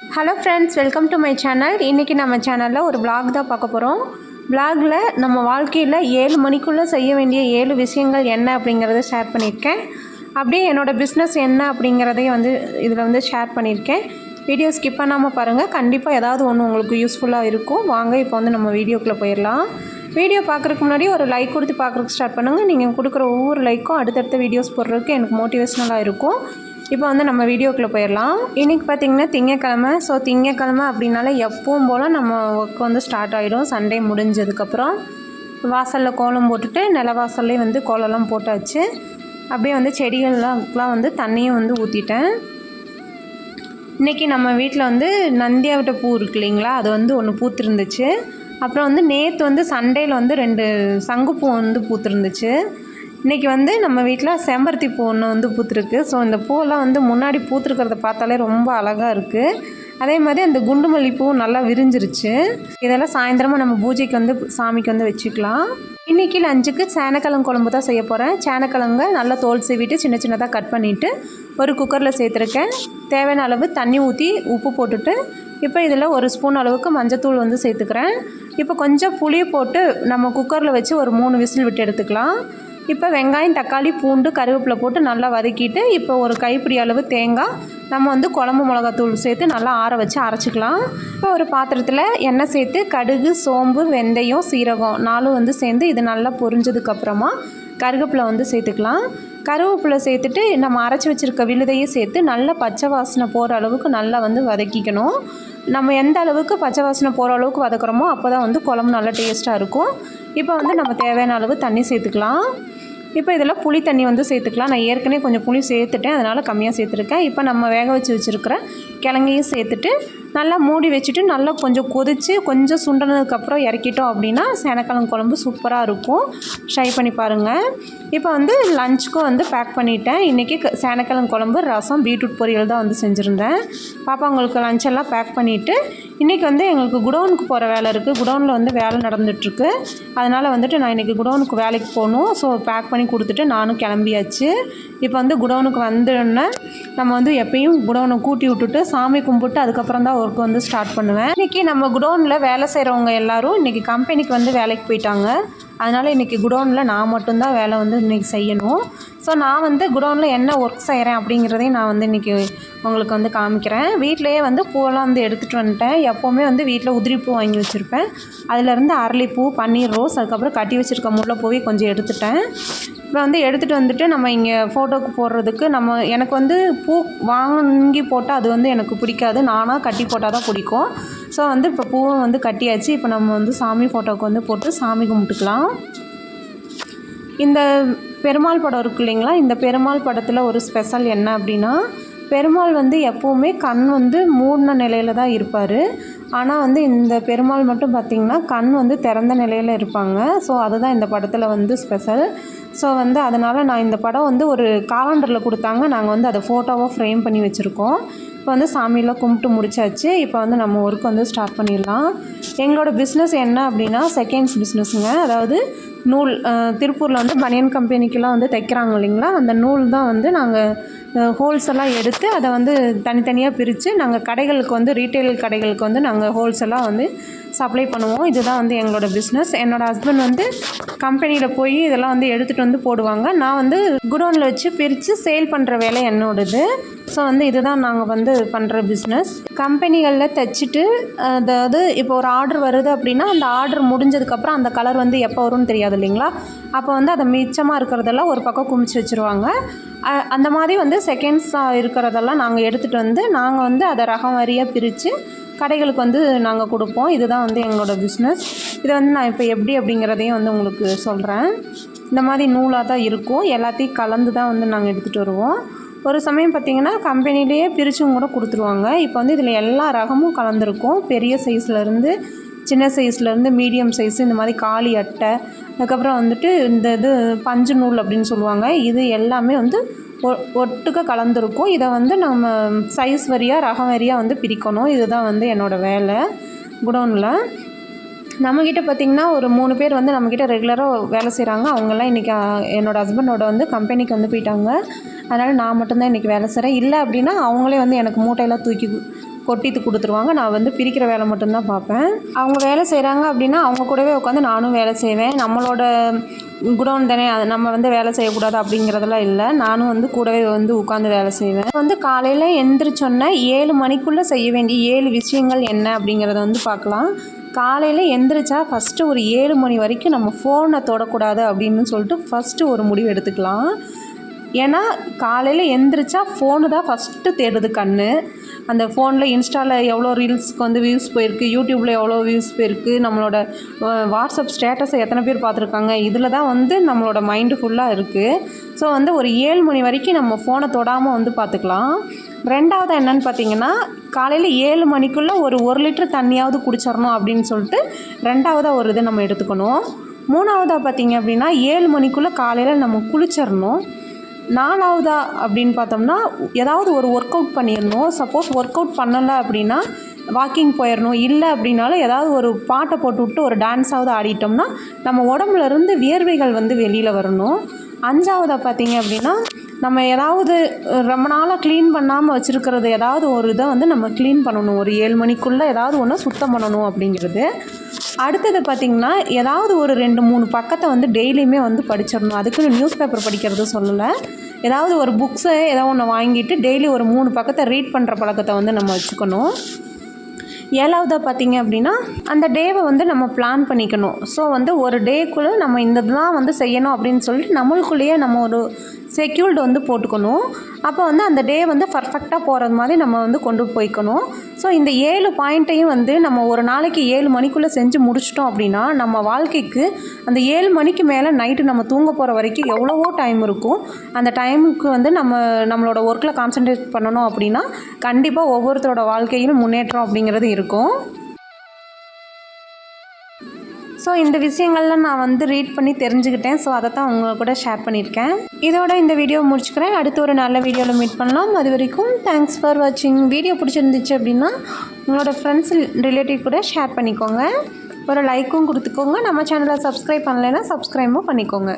Hello friends welcome to my channel இன்றைக்கி நம்ம சேனலில் ஒரு vlog தான் பார்க்க போகிறோம் vlogல நம்ம வாழ்க்கையில் ஏழு மணிக்குள்ளே செய்ய வேண்டிய ஏழு விஷயங்கள் என்ன அப்படிங்கிறத ஷேர் பண்ணியிருக்கேன். அப்படியே என்னோடய பிஸ்னஸ் என்ன அப்படிங்கிறதையும் வந்து இதில் வந்து ஷேர் பண்ணியிருக்கேன். வீடியோ ஸ்கிப் பண்ணாமல் பாருங்கள் கண்டிப்பாக ஏதாவது ஒன்று உங்களுக்கு யூஸ்ஃபுல்லாக இருக்கும். வாங்க இப்போ வந்து நம்ம வீடியோக்குள்ளே போயிடலாம் வீடியோ பார்க்குறதுக்கு முன்னாடி ஒரு லைக் கொடுத்து பார்க்குறதுக்கு ஸ்டார்ட் பண்ணுங்கள் நீங்கள் கொடுக்குற ஒவ்வொரு லைக்கும் அடுத்தடுத்த வீடியோஸ் போடுறதுக்கு எனக்கு மோட்டிவேஷ்னலாக இருக்கும். இப்போ வந்து நம்ம வீடியோக்குள்ளே போயிடலாம். இன்றைக்கி பார்த்திங்கன்னா திங்கக்கிழமை. ஸோ திங்கக்கிழமை அப்படின்னால எப்பவும் போல் நம்ம ஒர்க் வந்து ஸ்டார்ட் ஆகிடும் சண்டே முடிஞ்சதுக்கப்புறம் வாசலில் கோலம் போட்டுட்டு நில வாசல்லே வந்து கோலம்லாம் போட்டாச்சு. அப்படியே வந்து செடிகள்லாம் வந்து தண்ணியும் வந்து ஊற்றிட்டேன் இன்றைக்கி நம்ம வீட்டில் வந்து நந்தியாவிட்ட பூ இருக்கு இல்லைங்களா? அது வந்து ஒன்று பூத்துருந்துச்சு. அப்புறம் வந்து நேற்று வந்து சண்டேயில் வந்து ரெண்டு சங்குப்பூ வந்து பூத்துருந்துச்சு. இன்றைக்கி வந்து நம்ம வீட்டில் செம்பருத்தி பூ ஒன்று வந்து பூத்துருக்கு. ஸோ இந்த பூவெல்லாம் வந்து முன்னாடி பூத்துருக்கிறத பார்த்தாலே ரொம்ப அழகாக இருக்குது அதே மாதிரி அந்த குண்டு மல்லிப்பூவும் நல்லா விரிஞ்சிருச்சு. இதெல்லாம் சாயந்தரமாக நம்ம பூஜைக்கு வந்து சாமிக்கு வந்து வச்சுக்கலாம். இன்றைக்கி லஞ்சுக்கு சேனக்கிழங்கு குழம்பு தான் செய்ய போகிறேன் சேனக்கிழங்க நல்லா தோல் சீவிட்டு சின்ன சின்னதாக கட் பண்ணிவிட்டு ஒரு குக்கரில் சேர்த்துருக்கேன். தேவையான அளவு தண்ணி ஊற்றி உப்பு போட்டுட்டு இப்போ இதில் ஒரு ஸ்பூன் அளவுக்கு மஞ்சத்தூள் வந்து சேர்த்துக்கிறேன். இப்போ கொஞ்சம் புளி போட்டு நம்ம குக்கரில் வச்சு ஒரு மூணு விசில் விட்டு எடுத்துக்கலாம். இப்போ வெங்காயம் தக்காளி பூண்டு கருவேப்பிலை போட்டு நல்லா வதக்கிட்டு இப்போ ஒரு கைப்பிடி அளவு தேங்காய் நம்ம வந்து குழம்பு மிளகாத்தூள் சேர்த்து நல்லா ஆற வச்சு அரைச்சிக்கலாம். இப்போ ஒரு பாத்திரத்தில் எண்ணெய் சேர்த்து கடுகு சோம்பு வெந்தயம் சீரகம் நாலும் வந்து சேர்ந்து இது நல்லா பொரிஞ்சதுக்கப்புறமா கருவேப்பிலை வந்து சேர்த்துக்கலாம். கருவேப்பிலை சேர்த்துட்டு நம்ம அரைச்சி வச்சுருக்க விழுதையும் சேர்த்து நல்லா பச்சை வாசனை போகிற அளவுக்கு நல்லா வந்து வதக்கிக்கணும். நம்ம எந்த அளவுக்கு பச்சை வாசனை போகிற அளவுக்கு வதக்குறோமோ அப்போ தான் வந்து குழம்பு நல்லா டேஸ்ட்டாக இருக்கும். இப்போ வந்து நம்ம தேவையான அளவு தண்ணி சேர்த்துக்கலாம். இப்போ இதில் புளி தண்ணி வந்து சேர்த்துக்கலாம். நான் ஏற்கனவே கொஞ்சம் புளி சேர்த்துட்டேன். அதனால் கம்மியாக சேர்த்துருக்கேன். இப்போ நம்ம வேக வச்சு வச்சுருக்கிற கிழங்கையும் சேர்த்துட்டு நல்லா மூடி வச்சுட்டு நல்லா கொஞ்சம் கொதித்து கொஞ்சம் சுண்டினதுக்கப்புறம் இறக்கிட்டோம் அப்படின்னா சேனக்கிழங்கு குழம்பு சூப்பராக இருக்கும். ட்ரை பண்ணி பாருங்கள் இப்போ வந்து லஞ்சுக்கும் வந்து பேக் பண்ணிட்டேன். இன்றைக்கி சேனக்கிழங்கு குழம்பு ரசம் பீட்ரூட் பொரியல் தான் வந்து செஞ்சுருந்தேன். பாப்பாங்களுக்கு லஞ்ச் லஞ்செல்லாம் பேக் பண்ணிவிட்டு இன்றைக்கி வந்து எங்களுக்கு குடோனுக்கு போகிற வேலை இருக்குது குடோனில் வந்து வேலை நடந்துகிட்ருக்கு அதனால் வந்துட்டு நான் இன்றைக்கி குடோனுக்கு வேலைக்கு போகணும். ஸோ பேக் பண்ணி கொடுத்துட்டு நானும் கிளம்பியாச்சு. இப்போ வந்து குடோனுக்கு வந்தோடனே நம்ம வந்து எப்பயும் குடோனை கூட்டி விட்டுட்டு சாமி கும்பிட்டு அதுக்கப்புறம் தான் ஒர்க் வந்து ஸ்டார்ட் பண்ணுவேன். இன்றைக்கி நம்ம குடோனில் வேலை செய்கிறவங்க எல்லாரும் இன்றைக்கி கம்பெனிக்கு வந்து வேலைக்கு போயிட்டாங்க. அதனால் இன்றைக்கி குடோனில் நான் மட்டும்தான் வேலை வந்து இன்றைக்கி செய்யணும். ஸோ நான் வந்து குடோனில் என்ன ஒர்க் செய்கிறேன் அப்படிங்கிறதையும் நான் வந்து இன்றைக்கி உங்களுக்கு வந்து காமிக்கிறேன். வீட்டிலையே வந்து பூவெல்லாம் வந்து எடுத்துகிட்டு வந்துட்டேன். எப்போவுமே வந்து வீட்டில் உதிரிப்பூ வாங்கி வச்சுருப்பேன். அதிலேருந்து அரளிப்பூ பன்னீர் ரோஸ் அதுக்கப்புறம் கட்டி வச்சுருக்க முல்லைப்பூவே கொஞ்சம் எடுத்துட்டேன். இப்போ வந்து எடுத்துகிட்டு வந்துட்டு நம்ம இங்கே ஃபோட்டோக்கு போடுறதுக்கு நம்ம எனக்கு வந்து பூ வாங்கி போட்டால் அது வந்து எனக்கு பிடிக்காது. நானாக கட்டி போட்டால் தான் பிடிக்கும். ஸோ வந்து இப்போ பூவும் வந்து கட்டியாச்சு. இப்போ நம்ம வந்து சாமி ஃபோட்டோவுக்கு வந்து போட்டு சாமி கும்பிட்டுக்கலாம். இந்த பெருமாள் படம் இருக்கு இல்லைங்களா? இந்த பெருமாள் படத்தில் ஒரு ஸ்பெஷல் என்ன அப்படின்னா பெருமாள் வந்து எப்போவுமே கண் வந்து மூடின நிலையில் தான் இருப்பார். ஆனால் வந்து இந்த பெருமாள் மட்டும் பார்த்திங்கன்னா கண் வந்து திறந்த நிலையில் இருப்பாங்க. ஸோ அதுதான் இந்த படத்தில் வந்து ஸ்பெஷல் ஸோ வந்து அதனால் நான் இந்த படம் வந்து ஒரு காலண்டரில் கொடுத்தாங்க. நாங்கள் வந்து அதை ஃபோட்டோவாக ஃப்ரேம் பண்ணி வச்சுருக்கோம். இப்போ வந்து சாமியெல்லாம் கும்பிட்டு முடிச்சாச்சு. இப்போ வந்து நம்ம ஒர்க் வந்து ஸ்டார்ட் பண்ணிடலாம். எங்களோட பிஸ்னஸ் என்ன அப்படின்னா செகண்ட்ஸ் பிஸ்னஸுங்க அதாவது நூல் திருப்பூரில் வந்து பனியன் கம்பெனிக்கெலாம் வந்து தைக்கிறாங்க இல்லைங்களா? அந்த நூல் தான் வந்து நாங்கள் ஹோல்செல்லாம் எடுத்து அதை வந்து தனித்தனியாக பிரித்து நாங்கள் கடைகளுக்கு வந்து ரீட்டைல் கடைகளுக்கு வந்து நாங்கள் ஹோல்செல்லாக வந்து சப்ளை பண்ணுவோம். இதுதான் வந்து எங்களோட பிஸ்னஸ் என்னோடய ஹஸ்பண்ட் வந்து கம்பெனியில் போய் இதெல்லாம் வந்து எடுத்துகிட்டு வந்து போடுவாங்க. நான் வந்து குடோனில் வச்சு பிரித்து சேல் பண்ணுற வேலை என்னோடது. ஸோ வந்து இதுதான் நாங்கள் வந்து பண்ணுற பிஸ்னஸ் கம்பெனிகளில் தைச்சிட்டு அதாவது இப்போ ஒரு ஆர்டர் வருது அப்படின்னா அந்த ஆர்டர் முடிஞ்சதுக்கப்புறம் அந்த கலர் வந்து எப்போ வரும்னு தெரியாது இல்லைங்களா? அப்போ வந்து அதை மிச்சமாக இருக்கிறதெல்லாம் ஒரு பக்கம் குமிச்சு வச்சுருவாங்க. அந்த மாதிரி வந்து செகண்ட்ஸாக இருக்கிறதெல்லாம் நாங்கள் எடுத்துகிட்டு வந்து நாங்கள் வந்து அதை ரகம் வாரியாக பிரித்து கடைகளுக்கு வந்து நாங்கள் கொடுப்போம். இதுதான் வந்து எங்களோட பிஸ்னஸ் இதை வந்து நான் இப்போ எப்படி அப்படிங்கிறதையும் வந்து உங்களுக்கு சொல்கிறேன் இந்த மாதிரி நூலாக தான் இருக்கும். எல்லாத்தையும் கலந்து தான் வந்து நாங்கள் எடுத்துகிட்டு வருவோம். ஒரு சமயம் பார்த்திங்கன்னா கம்பெனிலேயே பிரிச்சும் கூட கொடுத்துருவாங்க. இப்போ வந்து இதில் எல்லா ரகமும் கலந்துருக்கும். பெரிய சைஸ்லேருந்து சின்ன சைஸ்லேருந்து மீடியம் சைஸ் இந்த மாதிரி காளி அட்டை அதுக்கப்புறம் வந்துட்டு இந்த இது பஞ்சு நூல் அப்படின்னு சொல்லுவாங்க. இது எல்லாமே வந்து ஒ ஒட்டுக்க கலந்துருக்கும். இதை வந்து நம்ம சைஸ் வரியாக ரகம் வரியாக வந்து பிரிக்கணும். இதுதான் வந்து என்னோடய வேலை குடோனில். நம்மக்கிட்ட பார்த்திங்கன்னா ஒரு மூணு பேர் வந்து நம்மக்கிட்ட ரெகுலராக வேலை செய்கிறாங்க அவங்கெல்லாம் இன்றைக்கி என்னோடய ஹஸ்பண்டோட வந்து கம்பெனிக்கு வந்து போயிட்டாங்க. அதனால் நான் மட்டும்தான் இன்றைக்கி வேலை செய்கிறேன் இல்லை அப்படின்னா அவங்களே வந்து எனக்கு மூட்டையெல்லாம் தூக்கி கொட்டிட்டு கொடுத்துருவாங்க. நான் வந்து பிரிக்கிற வேலை மட்டும்தான் பார்ப்பேன். அவங்க வேலை செய்கிறாங்க அப்படின்னா அவங்க கூடவே உட்காந்து நானும் வேலை செய்வேன். நம்மளோட குடோன் தானே அது நம்ம வந்து வேலை செய்யக்கூடாது அப்படிங்கிறதெல்லாம் இல்லை. நானும் வந்து கூடவே வந்து உட்காந்து வேலை செய்வேன். வந்து காலையில் எந்திரிச்சோன்னே ஏழு மணிக்குள்ளே செய்ய வேண்டிய ஏழு விஷயங்கள் என்ன அப்படிங்கிறத வந்து பார்க்கலாம். காலையில் எந்திரிச்சா ஃபஸ்ட்டு ஒரு ஏழு மணி வரைக்கும் நம்ம ஃபோனை தொடக்கூடாது அப்படின்னு சொல்லிட்டு ஃபஸ்ட்டு ஒரு முடிவு எடுத்துக்கலாம். ஏன்னா காலையில் எந்திரிச்சா ஃபோனு தான் ஃபஸ்ட்டு தேடுது கண் அந்த ஃபோனில் இன்ஸ்டாவில் எவ்வளோ ரீல்ஸ்க்கு வந்து வியூஸ் போயிருக்கு யூடியூப்பில் எவ்வளோ வியூஸ் போயிருக்கு நம்மளோட வாட்ஸ்அப் ஸ்டேட்டஸை எத்தனை பேர் பார்த்துருக்காங்க இதில் தான் வந்து நம்மளோட மைண்டு ஃபுல்லாக இருக்குது ஸோ வந்து ஒரு ஏழு மணி வரைக்கும் நம்ம ஃபோனை தொடாமல் வந்து பார்த்துக்கலாம். ரெண்டாவது என்னன்னு பார்த்தீங்கன்னா காலையில் ஏழு மணிக்குள்ளே ஒரு ஒரு லிட்டர் தண்ணியாவது குடிச்சிடணும் அப்படின்னு சொல்லிட்டு ரெண்டாவதாக ஒரு இதை நம்ம எடுத்துக்கணும். மூணாவதாக பார்த்தீங்க அப்படின்னா ஏழு மணிக்குள்ளே காலையில் நம்ம குளிச்சிடணும் நாலாவதா அப்படின்னு பார்த்தோம்னா ஏதாவது ஒரு ஒர்க் அவுட் பண்ணிடணும் சப்போஸ் ஒர்க் அவுட் பண்ணலை அப்படின்னா வாக்கிங் போயிடணும் இல்லை அப்படின்னாலும் ஏதாவது ஒரு பாட்டை போட்டு விட்டு ஒரு டான்ஸாவது ஆடிட்டோம்னா நம்ம உடம்புலேருந்து வியர்வைகள் வந்து வெளியில் வரணும். அஞ்சாவதாக பார்த்தீங்க அப்படின்னா நம்ம ஏதாவது ரொம்ப நாளாக க்ளீன் பண்ணாமல் வச்சுருக்கிறது ஏதாவது ஒரு இதை வந்து நம்ம க்ளீன் பண்ணணும். ஒரு ஏழு மணிக்குள்ளே ஏதாவது ஒன்று சுத்தம் பண்ணணும் அப்படிங்கிறது. அடுத்தது பார்த்திங்கன்னா ஏதாவது ஒரு ரெண்டு மூணு பக்கத்தை வந்து டெய்லியுமே வந்து படிச்சிடணும். அதுக்குன்னு நியூஸ் பேப்பர் படிக்கிறது சொல்லலை. ஏதாவது ஒரு புக்ஸை ஏதாவது ஒன்று வாங்கிட்டு டெய்லி ஒரு மூணு பக்கத்தை ரீட் பண்ணுற பழக்கத்தை வந்து நம்ம வச்சுக்கணும். ஏழாவதாக பார்த்தீங்க அப்படின்னா அந்த டேவை வந்து நம்ம பிளான் பண்ணிக்கணும். ஸோ வந்து ஒரு டேக்குள்ளே நம்ம இந்த தான் வந்து செய்யணும் அப்படின்னு சொல்லிட்டு நம்மளுக்குள்ளேயே நம்ம ஒரு செக்யூர்டு வந்து போட்டுக்கணும். அப்போ வந்து அந்த டே வந்து பர்ஃபெக்டாக போகிறது மாதிரி நம்ம வந்து கொண்டு போய்க்கணும். ஸோ இந்த ஏழு பாயிண்ட்டையும் வந்து நம்ம ஒரு நாளைக்கு ஏழு மணிக்குள்ளே செஞ்சு முடிச்சிட்டோம் அப்படின்னா நம்ம வாழ்க்கைக்கு அந்த ஏழு மணிக்கு மேலே நைட்டு நம்ம தூங்க போகிற வரைக்கும் எவ்வளவோ டைம் இருக்கும். அந்த டைமுக்கு வந்து நம்ம நம்மளோட ஒர்க்கில் கான்சென்ட்ரேட் பண்ணணும் அப்படின்னா கண்டிப்பாக ஒவ்வொருத்தரோட வாழ்க்கையிலும் முன்னேற்றம் அப்படிங்கிறது இருக்கும். இருக்கும். ஸோ இந்த விஷயங்கள்லாம் நான் வந்து ரீட் பண்ணி தெரிஞ்சுக்கிட்டேன். ஸோ அதை தான் உங்க கூட ஷேர் பண்ணியிருக்கேன். இதோட இந்த வீடியோ முடிச்சுக்கிறேன். அடுத்து ஒரு நல்ல வீடியோவில் மீட் பண்ணலாம். அது வரைக்கும் தேங்க்ஸ் ஃபார் வாட்சிங் வீடியோ பிடிச்சிருந்துச்சு அப்படின்னா உங்களோட ஃப்ரெண்ட்ஸ் ரிலேட்டிவ் கூட ஷேர் பண்ணிக்கோங்க. ஒரு லைக்கும் கொடுத்துக்கோங்க. நம்ம சேனலை சப்ஸ்கிரைப் பண்ணலைன்னா சப்ஸ்கிரைபும் பண்ணிக்கோங்க.